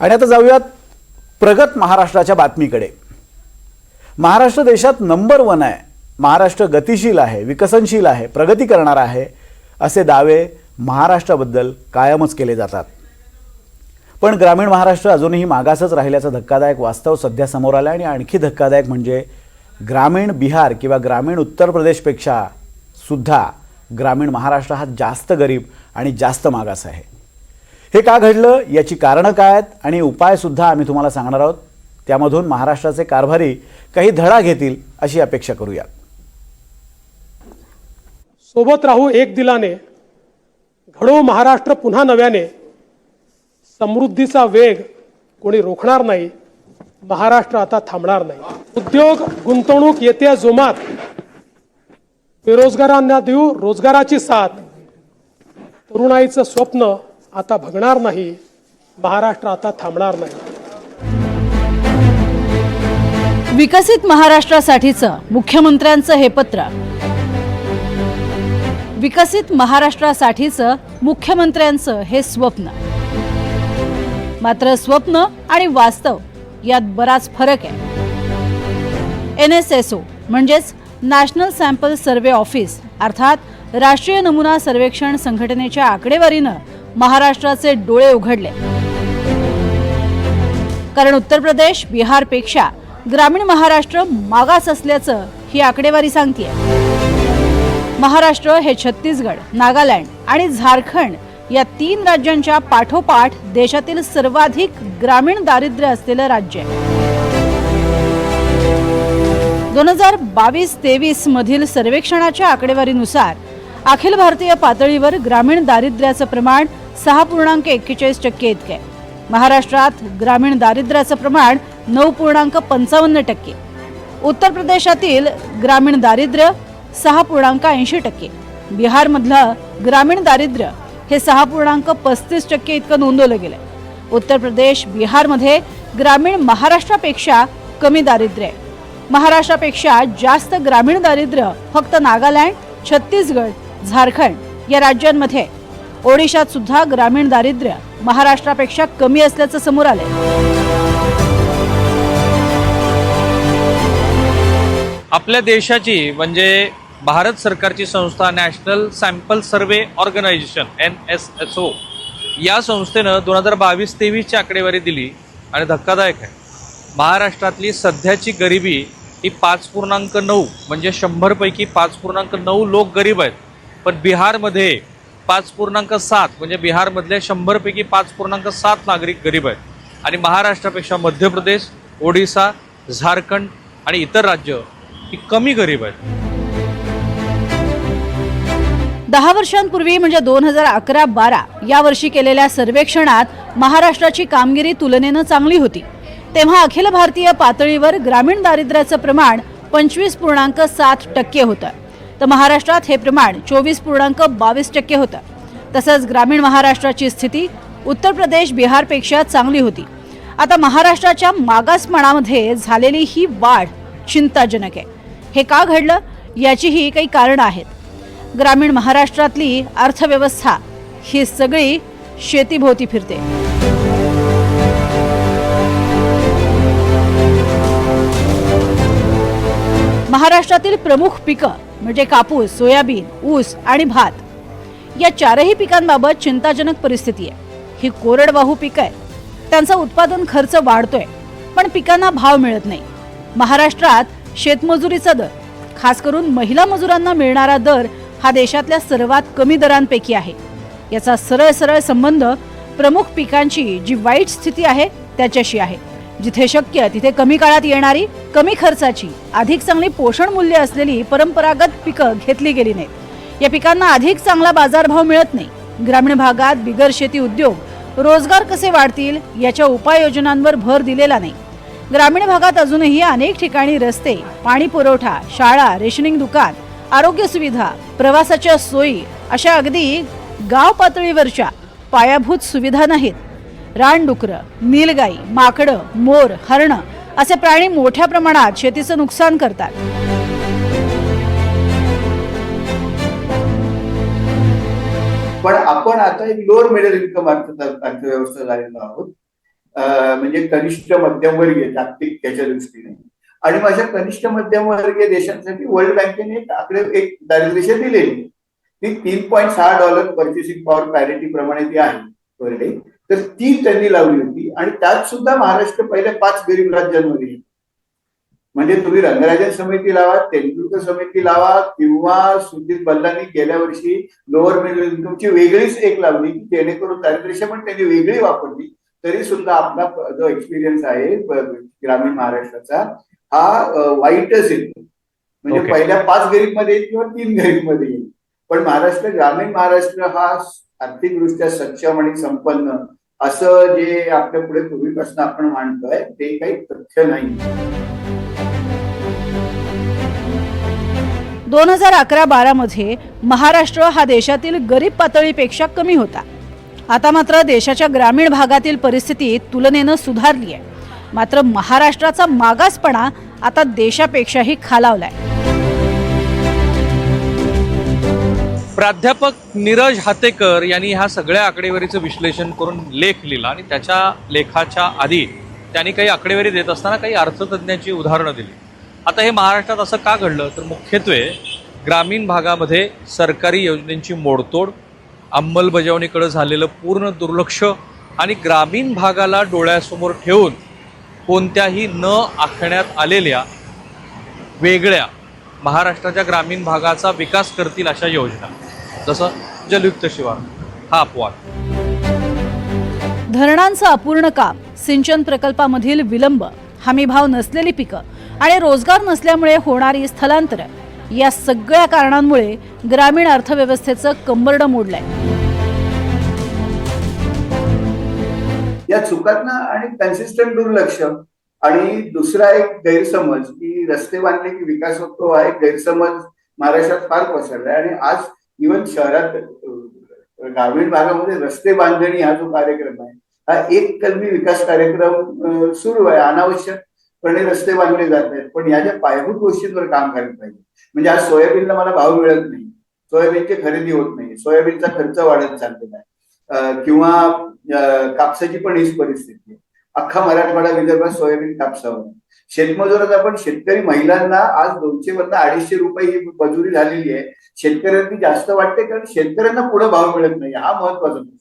आणि आता जाऊयात प्रगत महाराष्ट्राच्या बातमीकडे. महाराष्ट्र देशात नंबर वन आहे. महाराष्ट्र गतिशील आहे विकसनशील आहे प्रगती करणार आहे असे दावे महाराष्ट्राबद्दल कायमच केले जातात. पण ग्रामीण महाराष्ट्र अजूनही मागासच राहिल्याचं धक्कादायक वास्तव सध्या समोर आलं आणि आणखी धक्कादायक म्हणजे ग्रामीण बिहार किंवा ग्रामीण उत्तर प्रदेशपेक्षा सुद्धा ग्रामीण महाराष्ट्र हा जास्त गरीब आणि जास्त मागास आहे. हे का घडलं? याची कारणं काय आहेत? आणि उपायसुद्धा आम्ही तुम्हाला सांगणार आहोत. त्यामधून महाराष्ट्राचे कारभारी काही धडा घेतील अशी अपेक्षा करूया. सोबत राहू एक दिलाने घडो महाराष्ट्र पुन्हा नव्याने. समृद्धीचा वेग कोणी रोखणार नाही. महाराष्ट्र आता थांबणार नाही. उद्योग गुंतवणूक येत्या जोमात. बेरोजगारांना देऊ रोजगाराची साथ. तरुणाईचं स्वप्न आता भगणार नाही महाराष्ट्र आता थांबणार नाही. विकसित महाराष्ट्रासाठीचं मुख्यमंत्र्यांचं हे पत्र. विकसित महाराष्ट्रासाठीचं मुख्यमंत्र्यांचं हे स्वप्न. मात्र स्वप्न आणि वास्तव यात बराच फरक आहे. एन एस एस ओ म्हणजेच नॅशनल सॅम्पल सर्वे ऑफिस अर्थात राष्ट्रीय नमुना सर्वेक्षण संघटनेच्या आकडेवारीनं महाराष्ट्राचे डोळे उघडले. कारण उत्तर प्रदेश बिहारपेक्षा ग्रामीण महाराष्ट्र मागास असल्याचं ही आकडेवारी सांगते महाराष्ट्र हे छत्तीसगड नागालँड आणि झारखंड या तीन राज्यांच्या पाठोपाठ देशातील सर्वाधिक ग्रामीण दारिद्र्य असलेलं राज्य आहे. दोन हजार बावीस तेवीस मधील सर्वेक्षणाच्या आकडेवारीनुसार अखिल भारतीय पातळीवर ग्रामीण दारिद्र्याचं प्रमाण सहा पूर्णांक एक्केचाळीस टक्के इतके. आहे महाराष्ट्रात ग्रामीण दारिद्र्याचं प्रमाण नऊ पूर्णांक पंचावन्न टक्के. उत्तर प्रदेशातील ग्रामीण दारिद्र्य सहा पूर्णांक ऐंशी टक्के. बिहारमधलं ग्रामीण दारिद्र्य हे सहा पूर्णांक पस्तीस टक्के इतकं नोंदवलं गेलं उत्तर प्रदेश बिहारमध्ये ग्रामीण महाराष्ट्रापेक्षा कमी दारिद्र्य आहे. महाराष्ट्रापेक्षा जास्त ग्रामीण दारिद्र्य फक्त नागालँड छत्तीसगड झारखंड या राज्यांमध्ये आहे. ओडिशात सुद्धा ग्रामीण दारिद्र्य महाराष्ट्रापेक्षा कमी असल्याचं समोर आलंय. आपल्या देशाची म्हणजे भारत सरकारची संस्था national sample survey organisation N S S O या संस्थेनं दोन हजार बावीस तेवीसची आकडेवारी दिली आणि धक्कादायक आहे. महाराष्ट्रातली सध्याची गरिबी ही पाच पूर्णांक नऊ म्हणजे शंभरपैकी पाच पूर्णांक नऊ लोक गरीब आहेत. पण बिहारमध्ये पाच पूर्णांक सात म्हणजे बिहारमधले शंभरपैकी पाच पूर्णांक सात नागरिक गरीब आहेत. आणि महाराष्ट्रापेक्षा मध्य प्रदेश ओडिसा झारखंड आणि इतर राज्य ही कमी गरीब आहेत. दहा वर्षांपूर्वी म्हणजे दोन हजार अकरा बारा या वर्षी केलेल्या सर्वेक्षणात महाराष्ट्राची कामगिरी तुलनेनं चांगली होती. तेव्हा अखिल भारतीय पातळीवर ग्रामीण दारिद्र्याचं प्रमाण पंचवीस पूर्णांक सात टक्के होतं. तर महाराष्ट्रात हे प्रमाण चोवीस पूर्णांक बावीस टक्के होतं. तसंच ग्रामीण महाराष्ट्राची स्थिती उत्तर प्रदेश बिहारपेक्षा चांगली होती. आता महाराष्ट्राच्या मागासपणामध्ये झालेली ही वाढ चिंताजनक आहे. हे का घडलं? याचीही काही कारणं आहेत. ग्रामीण महाराष्ट्रातली अर्थव्यवस्था ही सगळी शेतीभोवती फिरते. महाराष्ट्रातील प्रमुख पिकं म्हणजे कापूस सोयाबीन ऊस आणि भात. या चारही पिकांबाबत चिंताजनक परिस्थिती आहे. ही कोरडवाहू पिकं आहेत. त्यांचा उत्पादन खर्च वाढतोय पण पिकांना भाव मिळत नाही. महाराष्ट्रात शेतमजुरीचा दर खास करून महिला मजुरांना मिळणारा दर हा देशातल्या सर्वात कमी दरांपैकी आहे. याचा सरळ सरळ संबंध प्रमुख पिकांची जी वाईट स्थिती आहे त्याच्याशी आहे. जिथे शक्य तिथे कमी काळात येणारी कमी खर्चाची अधिक चांगली पोषण मूल्य असलेली परंपरागत पिकं घेतली गेली नाहीत. या पिकांना अधिक चांगला बाजारभाव मिळत नाही. ग्रामीण भागात बिगर शेती उद्योग रोजगार कसे वाढतील याच्या उपाययोजनांवर भर दिलेला नाही. ग्रामीण भागात अजूनही अनेक ठिकाणी रस्ते पाणी पुरवठा शाळा रेशनिंग दुकान आरोग्य सुविधा प्रवासाच्या सोयी अशा अगदी गाव पातळीवरच्या पायाभूत सुविधा नाहीत. रानडुकरं नीलगाई माकडं मोर हरणं असे प्राणी मोठ्या प्रमाणात शेतीचं नुकसान करतात. पण आपण आता एक लोअर मिडल इन्कम अर्थव्यवस्था झालेलो आहोत. म्हणजे कनिष्ठ मध्यमवर्गीय जागतिक त्याच्या दृष्टीने. आणि माझ्या कनिष्ठ मध्यमवर्गीय देशांसाठी वर्ल्ड बँकेने एक आकडे एक दारिद्र्य दिलेली. ती तीन पॉईंट सहा डॉलर पर्चेसिंग पॉवर पॅरिटी प्रमाणे ती आहे पर डे तर ती त्यांनी लावली होती आणि त्यात सुद्धा महाराष्ट्र पहिल्या पाच गरीब राज्यांमध्ये येतो. म्हणजे तुम्ही रंगराजन समिती लावा तेंडुलकर समिती लावा किंवा सुधीर बल्लांनी गेल्या वर्षी लोअर मिडल इन्कमची वेगळीच एक लावली की जेणेकरून दारिद्र्य पण त्यांनी वेगळी वापरली तरी सुद्धा आपला जो एक्सपिरियन्स आहे ग्रामीण महाराष्ट्राचा हा वाईटच येतो म्हणजे Okay. पहिल्या पाच गरीबमध्ये येईल किंवा तीन गरीबमध्ये येईल पण महाराष्ट्र ग्रामीण महाराष्ट्र हा आर्थिकदृष्ट्या सक्षम आणि संपन्न असं जे आपल्या पुढे पूर्वीपासून आपण मांडतोय ते काही तथ्य नाही. दोन हजार अकरा बारामध्ये महाराष्ट्र हा देशातील गरीब पातळीपेक्षा कमी होता. आता मात्र देशाच्या ग्रामीण भागातील परिस्थिती तुलनेनं सुधारली आहे मात्र महाराष्ट्राचा मागासपणा आता देशापेक्षाही खालावलाय. प्राध्यापक नीरज हातेकर यांनी ह्या सगळ्या आकडेवारीचं विश्लेषण करून लेख लिहिला आणि त्याच्या लेखाच्या आधी त्यांनी काही आकडेवारी देत असताना काही अर्थतज्ज्ञांची उदाहरणं दिली. आता हे महाराष्ट्रात असं का घडलं? तर मुख्यत्वे ग्रामीण भागामध्ये सरकारी योजनेची मोडतोड अंमलबजावणीकडे झालेलं पूर्ण दुर्लक्ष आणि ग्रामीण भागाला डोळ्यासमोर ठेवून कोणत्याही न आखण्यात आलेल्या वेगळ्या महाराष्ट्राच्या ग्रामीण भागाचा विकास करतील अशा योजना. जसं जलयुक्त शिवार हा अपवाद. धरणांचं अपूर्ण काम सिंचन प्रकल्पामधील विलंब हमीभाव नसलेली पिकं आणि रोजगार नसल्यामुळे होणारी स्थलांतरं या सगळ्या कारणांमुळे ग्रामीण अर्थव्यवस्थेचं कंबरडं मोडलंय. या चुकांना आणि कन्सिस्टंट दुर्लक्ष आणि दुसरा एक गैरसमज की रस्ते बांधले की विकास होतो हा एक गैरसमज महाराष्ट्रात फार पसरलाय. आणि आज इव्हन शहरात ग्रामीण भागामध्ये रस्ते बांधणी हा जो कार्यक्रम आहे हा एक कलमी विकास कार्यक्रम सुरू आहे. अनावश्यकपणे रस्ते बांधले जात आहेत पण या ज्या पायाभूत गोष्टींवर काम करायला पाहिजे. म्हणजे आज सोयाबीनला मला भाव मिळत नाही. सोयाबीनची खरेदी होत नाही. सोयाबीनचा खर्च वाढत चाललेला आहे. किंवा कापसाची पण हीच परिस्थिती आहे. अख्खा मराठवाडा विदर्भात सोयाबीन कापसावर शेतमजुरात आपण शेतकरी महिलांना आज दोनशे मधनं अडीचशे रुपये ही मजुरी झालेली आहे. शेतकऱ्यांनी जास्त वाटते कारण शेतकऱ्यांना पुढे भाव मिळत नाही. हा महत्त्वाचा प्रश्न.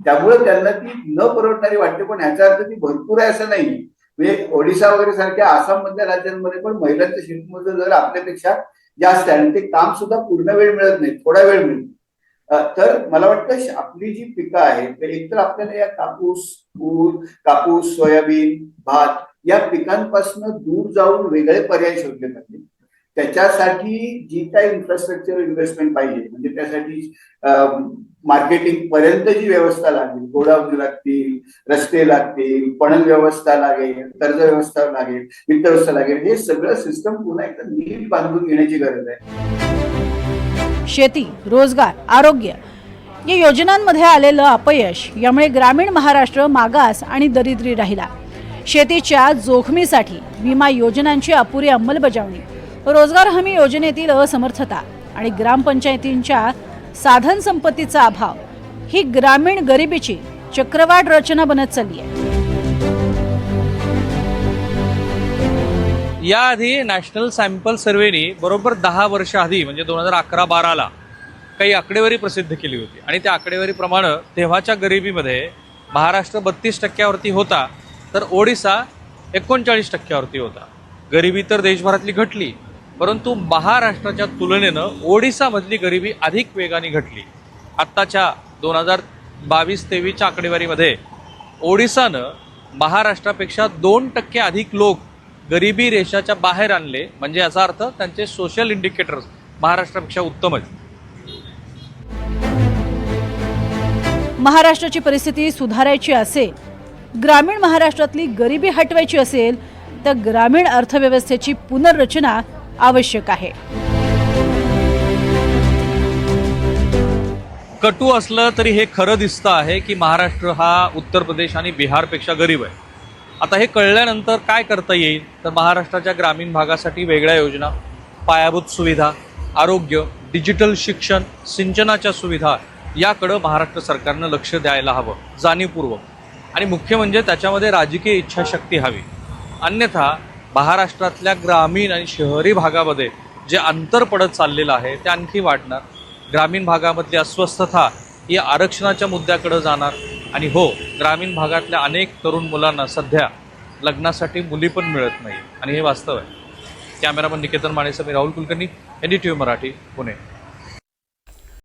त्यामुळे त्यांना ती न परवडणारी वाटते पण ह्याचा अर्थ ती भरपूर आहे असं नाही म्हणजे ओडिशा वगैरे सारख्या आसाम मधल्या राज्यांमध्ये पण महिलांचं शेतमजूर जर आपल्यापेक्षा जास्त आहे आणि ते काम सुद्धा पूर्ण वेळ मिळत नाही थोडा वेळ मिळतो तर मला वाटतं आपली जी पिकं आहेत तर एकतर आपल्याला या कापूस ऊस कापूस सोयाबीन भात या पिकांपासून दूर जाऊन वेगळे पर्याय शोधले पाहिजे त्याच्यासाठी जी काही इन्फ्रास्ट्रक्चर इन्व्हेस्टमेंट पाहिजे म्हणजे त्यासाठी मार्केटिंग पर्यंत जी व्यवस्था लागेल गोडाऊन लागतील रस्ते लागतील पणन व्यवस्था लागेल कर्ज व्यवस्था लागेल वित्त व्यवस्था लागेल हे सगळं सिस्टम पुन्हा एकदा नीट बांधून घेण्याची गरज आहे. शेती रोजगार आरोग्य या योजनांमध्ये आलेलं अपयश यामुळे ग्रामीण महाराष्ट्र मागास आणि दरिद्री राहिला. शेतीच्या जोखमीसाठी विमा योजनांची अपुरी अंमलबजावणी रोजगार हमी योजनेतील असमर्थता आणि ग्रामपंचायतींच्या साधन संपत्तीचा अभाव ही ग्रामीण गरिबीची चक्रवाढ रचना बनत चालली आहे. याआधी नॅशनल सॅम्पल सर्व्हेनी बरोबर दहा वर्ष आधी म्हणजे दोन हजार अकरा बाराला काही आकडेवारी प्रसिद्ध केली होती. आणि त्या आकडेवारीप्रमाणे तेव्हाच्या गरिबीमध्ये महाराष्ट्र बत्तीस टक्क्यावरती होता तर ओडिसा एकोणचाळीस टक्क्यावरती होता. गरिबी तर देशभरातली घटली. परंतु महाराष्ट्राच्या तुलनेनं ओडिसामधली गरिबी अधिक वेगाने घटली. आत्ताच्या दोन हजार बावीस तेवीसच्या आकडेवारीमध्ये ओडिसानं महाराष्ट्रापेक्षा दोन टक्के अधिक लोक गरिबी रेषाच्या बाहेर आणले. म्हणजे याचा अर्थ त्यांचे सोशल इंडिकेटर्स महाराष्ट्रापेक्षा उत्तम आहेत महाराष्ट्राची परिस्थिती सुधारायची असेल ग्रामीण महाराष्ट्रातली गरिबी हटवायची असेल तर ग्रामीण अर्थव्यवस्थेची पुनर्रचना आवश्यक आहे. कटू असलं तरी हे खरं दिसतं आहे की महाराष्ट्र हा उत्तर प्रदेश आणि बिहारपेक्षा गरीब आहे. आता हे कळल्यानंतर काय करता येईल? तर महाराष्ट्राच्या ग्रामीण भागासाठी वेगळ्या योजना पायाभूत सुविधा आरोग्य डिजिटल शिक्षण सिंचनाच्या सुविधा याकडं महाराष्ट्र सरकारनं लक्ष द्यायला हवं जाणीवपूर्वक. आणि मुख्य म्हणजे त्याच्यामध्ये राजकीय इच्छाशक्ती हवी. अन्यथा महाराष्ट्रातल्या ग्रामीण आणि शहरी भागामध्ये जे अंतर पडत चाललेलं आहे ते आणखी वाढणार. ग्रामीण भागामधली अस्वस्थता ही आरक्षणाच्या मुद्द्याकडे जाणार. आणि हो ग्रामीण भागातल्या अनेक तरुण मुलांना सध्या लग्नासाठी मुली पण मिळत नाही. आणि हे वास्तव आहे. Cameraman Niketan मानेसह Rahul Kulkarni N D T V Marathi Pune.